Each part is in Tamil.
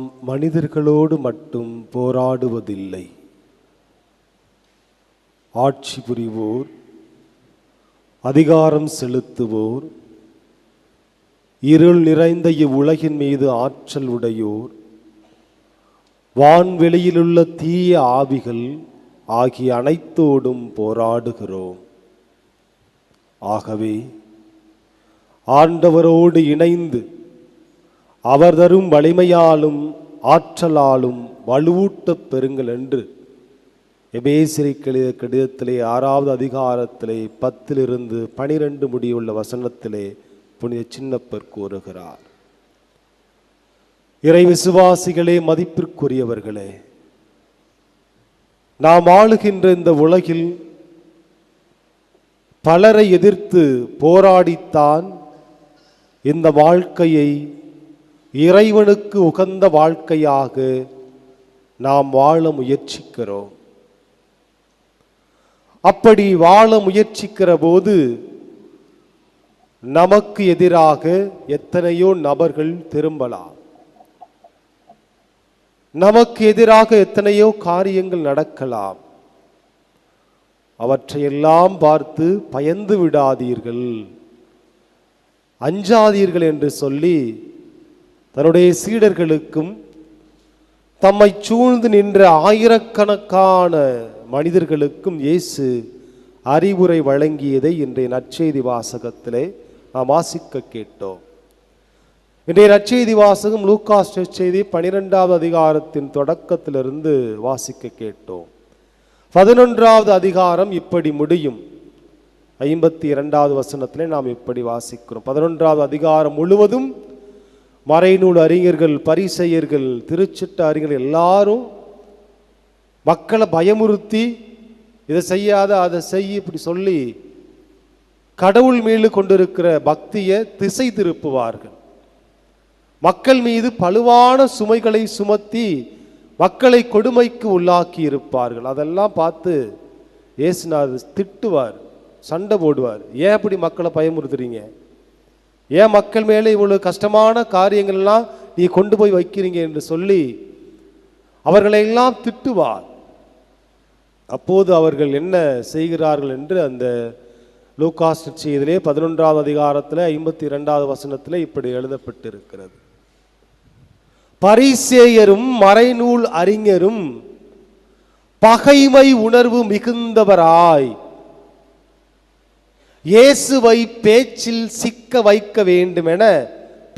நாம் மனிதர்களோடு மட்டும் போராடுவதில்லை. ஆட்சி புரிவோர் அதிகாரம் செலுத்துவோர் இருள் நிறைந்த இவ்வுலகின் மீது ஆற்றல் உடையோர் வான்வெளியிலுள்ள தீய ஆவிகள் ஆகிய அனைத்தோடும் போராடுகிறோம். ஆகவே ஆண்டவரோடு இணைந்து அவர் தரும் வலிமையாலும் ஆற்றலாலும் வலுவூட்டப் பெறுங்கள் என்று எபேசிரி கடித கடிதத்திலே ஆறாவது அதிகாரத்திலே பத்திலிருந்து பனிரெண்டு முடியுள்ள வசனத்திலே புனித சின்னப்பர் கூறுகிறார். இறை விசுவாசிகளே மதிப்பிற்குரியவர்களே நாம் ஆளுகின்ற இந்த உலகில் பலரை எதிர்த்து போராடித்தான் இந்த வாழ்க்கையை இறைவனுக்கு உகந்த வாழ்க்கையாக நாம் வாழ முயற்சிக்கிறோம். அப்படி வாழ முயற்சிக்கிற போது நமக்கு எதிராக எத்தனையோ நபர்கள் திரும்பலாம். நமக்கு எதிராக எத்தனையோ காரியங்கள் நடக்கலாம். அவற்றையெல்லாம் பார்த்து பயந்து விடாதீர்கள். அஞ்சாதீர்கள் என்று சொல்லி தன்னுடைய சீடர்களுக்கும் தம்மை சூழ்ந்து நின்ற ஆயிரக்கணக்கான மனிதர்களுக்கும் இயேசு அறிவுரை வழங்கியதை இன்றைய நற்செய்தி வாசகத்திலே நாம் வாசிக்க கேட்டோம். இன்றைய நற்செய்தி வாசகம் லூக்காஸ் செய்தி பனிரெண்டாவது அதிகாரத்தின் தொடக்கத்திலிருந்து வாசிக்க கேட்டோம். பதினொன்றாவது அதிகாரம் இப்படி முடியும். ஐம்பத்தி இரண்டாவது வசனத்திலே நாம் இப்படி வாசிக்கிறோம். பதினொன்றாவது அதிகாரம் முழுவதும் மறைநூல் அறிஞர்கள் பரிசெயர்கள் திருச்சிட்ட அறிஞர்கள் எல்லாரும் மக்களை பயமுறுத்தி இதை செய்யாத அதை செய்ய இப்படி சொல்லி கடவுள் மீது கொண்டிருக்கிற பக்தியை திசை திருப்புவார்கள். மக்கள் மீது பழுவான சுமைகளை சுமத்தி மக்களை கொடுமைக்கு உள்ளாக்கி இருப்பார்கள். அதெல்லாம் பார்த்து இயேசுநாதர் திட்டுவார் சண்டை போடுவார். ஏன் அப்படி மக்களை பயமுறுத்துறீங்க? ஏன் மக்கள் மேலே இவ்வளவு கஷ்டமான காரியங்கள்லாம் நீ கொண்டு போய் வைக்கிறீங்க என்று சொல்லி அவர்களை எல்லாம் திட்டுவார். அப்போது அவர்கள் என்ன செய்கிறார்கள் என்று அந்த லூகாஸ் செய்திலே பதினொன்றாவது அதிகாரத்தில் ஐம்பத்தி இரண்டாவது வசனத்தில் இப்படி எழுதப்பட்டிருக்கிறது. பரிசேயரும் மறைநூல் அறிஞரும் பகைமை உணர்வு மிகுந்தவராய் இயேசுவை பேச்சில் சிக்க வைக்க வேண்டுமென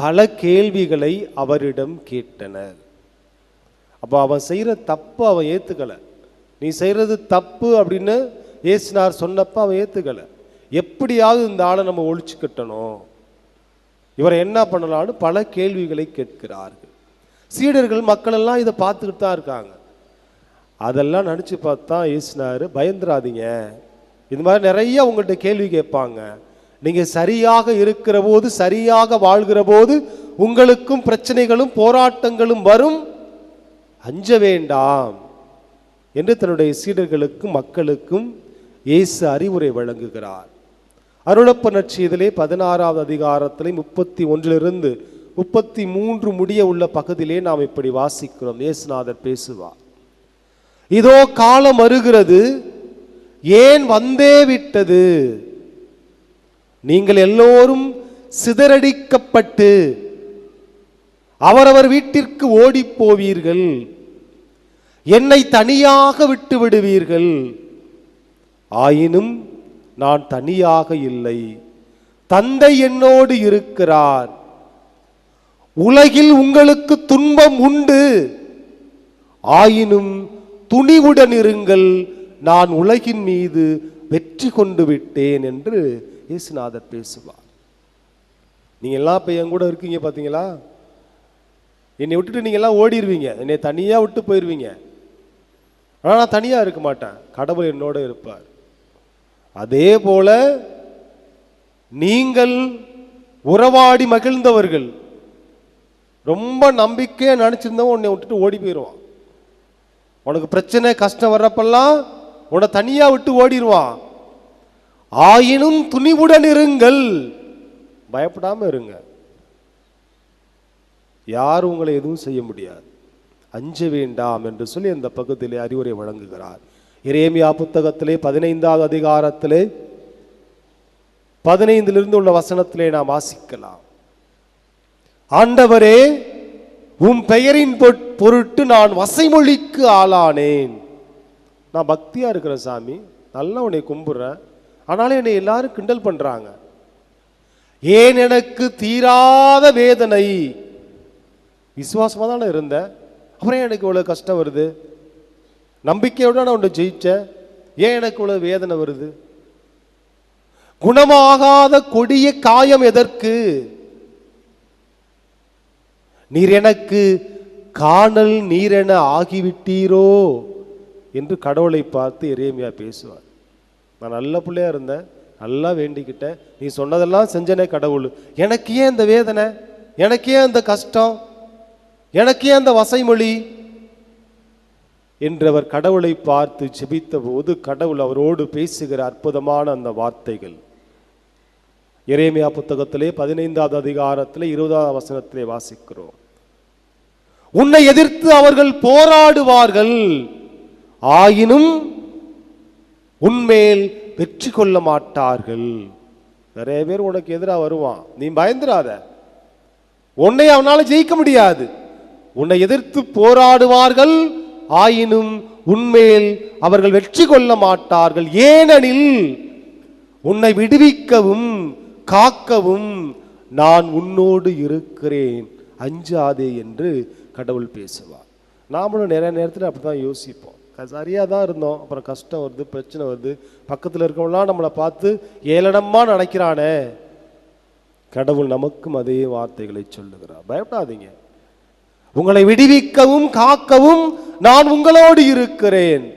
பல கேள்விகளை அவரிடம் கேட்டனர். அப்போ அவன் செய்கிற தப்பு அவன் ஏற்றுக்கலை நீ செய்கிறது தப்பு அப்படின்னு இயேசுனார் சொன்னப்போ அவன் ஏற்றுக்கலை எப்படியாவது இந்த ஆளை நம்ம ஒழிச்சு கட்டணும் இவரை என்ன பண்ணலாம்னு பல கேள்விகளை கேட்கிறார்கள். சீடர்கள் மக்களெல்லாம் இதை பார்த்துக்கிட்டு தான் இருக்காங்க. அதெல்லாம் நினச்சி பார்த்தா இயேசுனார் பயந்துராதீங்க. இது மாதிரி நிறைய உங்கள்கிட்ட கேள்வி கேட்பாங்க. நீங்கள் சரியாக இருக்கிற போது சரியாக வாழ்கிற போது உங்களுக்கும் பிரச்சனைகளும் போராட்டங்களும் வரும். அஞ்ச வேண்டாம் என்று தன்னுடைய சீடர்களுக்கும் மக்களுக்கும் இயேசு அறிவுரை வழங்குகிறார். அருளப்ப நற்செய்திலே பதினாறாவது அதிகாரத்திலே முப்பத்தி ஒன்றிலிருந்து முப்பத்தி மூன்று முடிய உள்ள பகுதியிலே நாம் இப்படி வாசிக்கிறோம். இயேசுநாதர் பேசுவார். இதோ காலம் வருகிறது. ஏன் வந்தே விட்டது? நீங்கள் எல்லோரும் சிதறடிக்கப்பட்டு அவரவர் வீட்டிற்கு ஓடிப் போவீர்கள். என்னை தனியாக விட்டு விடுவீர்கள். ஆயினும் நான் தனியாக இல்லை. தந்தை என்னோடு இருக்கிறார். உலகில் உங்களுக்கு துன்பம் உண்டு. ஆயினும் துணிவுடன் இருங்கள். நான் உலகின் மீது வெற்றி கொண்டு விட்டேன் என்று இயேசுநாதர் பேசுவார். நீங்க எல்லாம் இப்போ என் கூட இருக்கீங்க பார்த்தீங்களா என்னை விட்டுட்டு நீங்க எல்லாம் ஓடிடுவீங்க என்னை தனியாக விட்டு போயிடுவீங்க ஆனால் நான் தனியாக இருக்க மாட்டேன். கடவுள் என்னோட இருப்பார். அதே போல நீங்கள் உறவாடி மகிழ்ந்தவர்கள் ரொம்ப நம்பிக்கையாக நினச்சிருந்தவன் உன்னை விட்டுட்டு ஓடி போயிடுவான் உனக்கு பிரச்சனை கஷ்டம் வர்றப்பெல்லாம் உன்னை தனியா விட்டு ஓடிடுவான் ஆயினும் துணிவுடன் இருங்கள். பயப்படாம இருங்க. யாரும் உங்களை எதுவும் செய்ய முடியாது. அஞ்ச வேண்டாம் என்று சொல்லி அந்த பக்கத்திலே அறிவுரை வழங்குகிறார். இரேமியா புத்தகத்திலே பதினைந்தாவது அதிகாரத்திலே பதினைந்திலிருந்து உள்ள வசனத்திலே நாம் வாசிக்கலாம். ஆண்டவரே உம் பெயரின் பொட்- பொருட்டு நான் வசைமொழிக்கு ஆளானேன். நான் பக்தியாக இருக்கிறேன் சாமி நல்லா உன்னை கும்பிட்றேன் ஆனாலும் என்னை எல்லாரும் கிண்டல் பண்ணுறாங்க ஏன் எனக்கு தீராத வேதனை? விசுவாசமா தானே இருந்தேன் அப்புறம் எனக்கு இவ்வளோ கஷ்டம் வருது? நம்பிக்கையோட நான் ஒன்று ஜெயித்தேன் ஏன் எனக்கு இவ்வளோ வேதனை வருது? குணமாகாத கொடிய காயம் எதற்கு? நீர் எனக்கு காணல் நீரென ஆகிவிட்டீரோ? என்று கடவுளை பார்த்து எரேமியா பேசுவார். நான் நல்ல பிள்ளையா இருந்தேன் நல்லா வேண்டிக்கிட்டேன் நீ சொன்னதெல்லாம் செஞ்சனே கடவுள். எனக்கு ஏன் இந்த வேதனை? எனக்கு ஏன் இந்த கஷ்டம்? எனக்கு ஏன் அந்த வசைமொழி? என்றவர் கடவுளை பார்த்து ஜெபித்த போது கடவுள் அவரோடு பேசுகிற அற்புதமான அந்த வார்த்தைகள். இறைமையா புத்தகத்திலே பதினைந்தாவது அதிகாரத்தில் இருபதாவது வசனத்திலே வாசிக்கிறோம். உன்னை எதிர்த்து அவர்கள் போராடுவார்கள். ஆயினும் உன்மேல் வெற்றி கொள்ள மாட்டார்கள். நிறைய பேர் உனக்கு எதிராக வருவான். நீ பயந்துராத. உன்னை அவனால் ஜெயிக்க முடியாது. உன்னை எதிர்த்து போராடுவார்கள். ஆயினும் உன்மேல் அவர்கள் வெற்றி கொள்ள மாட்டார்கள். ஏனெனில் உன்னை விடுவிக்கவும் காக்கவும் நான் உன்னோடு இருக்கிறேன். அஞ்சாதே என்று கடவுள் பேசுவார். நாமளும் நிறைய நேரத்தில் அப்படி தான் யோசிப்போம். சரியாக தான் இருந்தோம். அப்புறம் கஷ்டம் வருது பிரச்சனை வருது. பக்கத்தில் இருக்கவங்களாம் நம்மளை பார்த்து ஏளனமாக நினைக்கிறானே கடவுள் நமக்கும் அதே வார்த்தைகளை சொல்லுகிறார். பயப்படாதீங்க. உங்களை விடுவிக்கவும் காக்கவும் நான் உங்களோடு இருக்கிறேன்.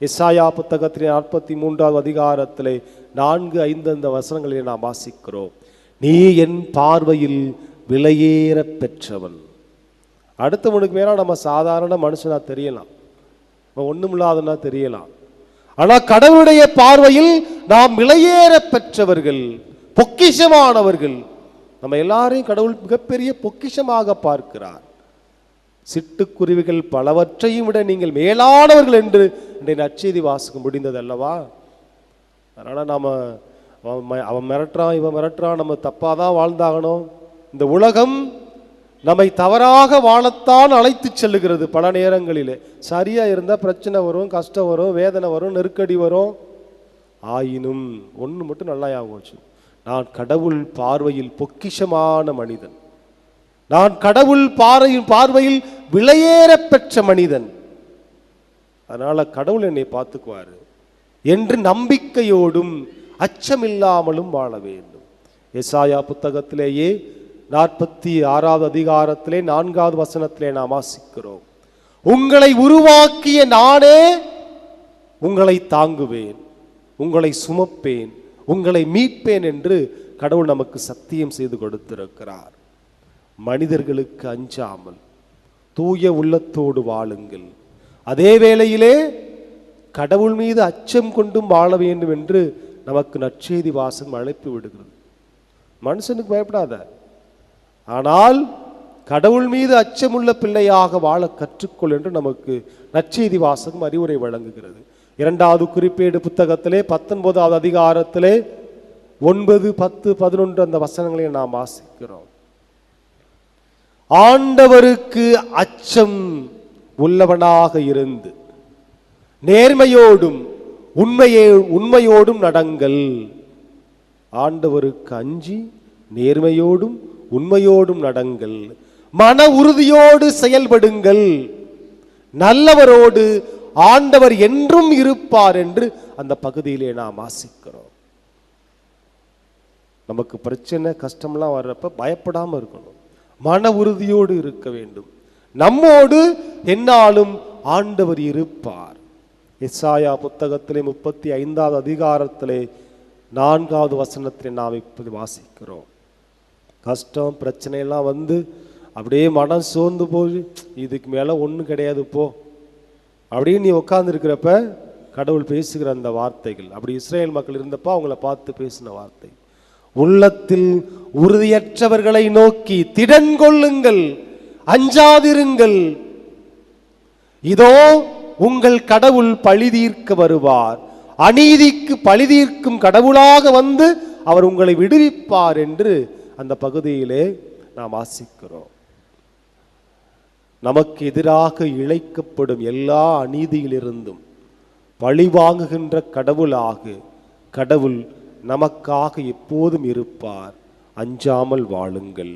இசாயா புத்தகத்திலே நாற்பத்தி மூன்றாவது அதிகாரத்திலே நான்கு ஐந்து அந்த வசனங்களிலே நாம் வாசிக்கிறோம். நீ என் பார்வையில் விலையேற பெற்றவன். அடுத்தவனுக்கு மேல நம்ம சாதாரண மனுஷனாக தெரியலாம். நம்ம ஒண்ணுமில்லாதனா தெரியலாம். ஆனால் கடவுளுடைய பார்வையில் நாம் விலையேற பெற்றவர்கள் பொக்கிஷமானவர்கள் நம்ம எல்லாரையும் கடவுள் மிகப்பெரிய பொக்கிஷமாக பார்க்கிறார். சிட்டுக்குருவிகள் பலவற்றையும் விட நீங்கள் மேலானவர்கள் என்று இன்றைய நச்செய்தி வாசிக்க முடிந்தது அல்லவா அதனால் நாம் அவன் ம- அவன் மிரட்டுறான் இவன் மிரட்டுறான் நம்ம தப்பாக தான் வாழ்ந்தாகணும். இந்த உலகம் நம்மை தவறாக வாழத்தான் அழைத்து செல்லுகிறது பல நேரங்களிலே. சரியாக இருந்தால் பிரச்சனை வரும் கஷ்டம் வரும் வேதனை வரும் நெருக்கடி வரும். ஆயினும் ஒன்று மட்டும் நல்லா ஞாபகம் வச்சு நான் கடவுள் பார்வையில் பொக்கிஷமான மனிதன். நான் கடவுள் பாறையின் பார்வையில் விலையேற பெற்ற மனிதன். அதனால் கடவுள் என்னை பார்த்துக்குவாரு. என்று நம்பிக்கையோடும் அச்சமில்லாமலும் வாழ வேண்டும். எசாயா புத்தகத்திலேயே நாற்பத்தி ஆறாவது அதிகாரத்திலே நான்காவது வசனத்திலே நாம் வாசிக்கிறோம். உங்களை உருவாக்கிய நானே உங்களை தாங்குவேன் உங்களை சுமப்பேன் உங்களை மீட்பேன் என்று கடவுள் நமக்கு சத்தியம் செய்து கொடுத்திருக்கிறார். மனிதர்களுக்கு அஞ்சாமல் தூய உள்ளத்தோடு வாழுங்கள். அதே வேளையிலே கடவுள் மீது அச்சம் கொண்டும் வாழ வேண்டும் என்று நமக்கு நற்செய்தி வாசகம் அழைப்பு விடுகிறது. மனுஷனுக்கு பயப்படாத. ஆனால் கடவுள் மீது அச்சமுள்ள பிள்ளையாக வாழ கற்றுக்கொள் என்று நமக்கு நற்செய்தி வாசகம் அறிவுரை வழங்குகிறது. இரண்டாவது குறிப்பேடு புத்தகத்திலே பத்தொன்பதாவது அதிகாரத்திலே ஒன்பது பத்து பதினொன்று அந்த வசனங்களை நாம் வாசிக்கிறோம். ஆண்டவருக்கு அச்சம் உள்ளவனாக இருந்து நேர்மையோடும் உண்மையே உண்மையோடும் நடங்கள். ஆண்டவருக்கு அஞ்சி நேர்மையோடும் உண்மையோடும் நடங்கள். மன உறுதியோடு செயல்படுங்கள். நல்லவரோடு ஆண்டவர் என்றும் இருப்பார் என்று அந்த பகுதியிலே நாம் வாசிக்கிறோம் நமக்கு பிரச்சனை கஷ்டம்லாம் வர்றப்ப பயப்படாம இருக்கணும். மன உறுதியோடு இருக்க வேண்டும். நம்மோடு என்னாலும் ஆண்டவர் இருப்பார். எஸ்ஆயா புத்தகத்திலே முப்பத்தி ஐந்தாவது அதிகாரத்திலே நான்காவது வசனத்திலே நாம் இப்போது வாசிக்கிறோம். கஷ்டம் பிரச்சனை எல்லாம் வந்து அப்படியே மனம் சோர்ந்து போய் இதுக்கு மேலே ஒன்றும் கிடையாது போ. அப்படின்னு நீ உட்காந்துருக்கிறப்ப கடவுள் பேசுகிற அந்த வார்த்தைகள். அப்படி இஸ்ரேல் மக்கள் இருந்தப்போ அவங்கள பார்த்து பேசின வார்த்தை. உள்ளத்தில் உறுதியற்றவர்களை நோக்கி திடன் கொள்ளுங்கள் அஞ்சாதிருங்கள். இதோ உங்கள் கடவுள் பழிதீர்க்க வருவார். அநீதிக்கு பழிதீர்க்கும் கடவுளாக வந்து அவர் உங்களை விடுவிப்பார் என்று அந்த பகுதியிலே நாம் வாசிக்கிறோம். நமக்கு எதிராக இழைக்கப்படும் எல்லா அநீதியிலிருந்தும் பழிவாங்குகின்ற கடவுளாக கடவுள் நமக்காக எப்போதும் இருப்பார். அஞ்சாமல் வாழுங்கள்.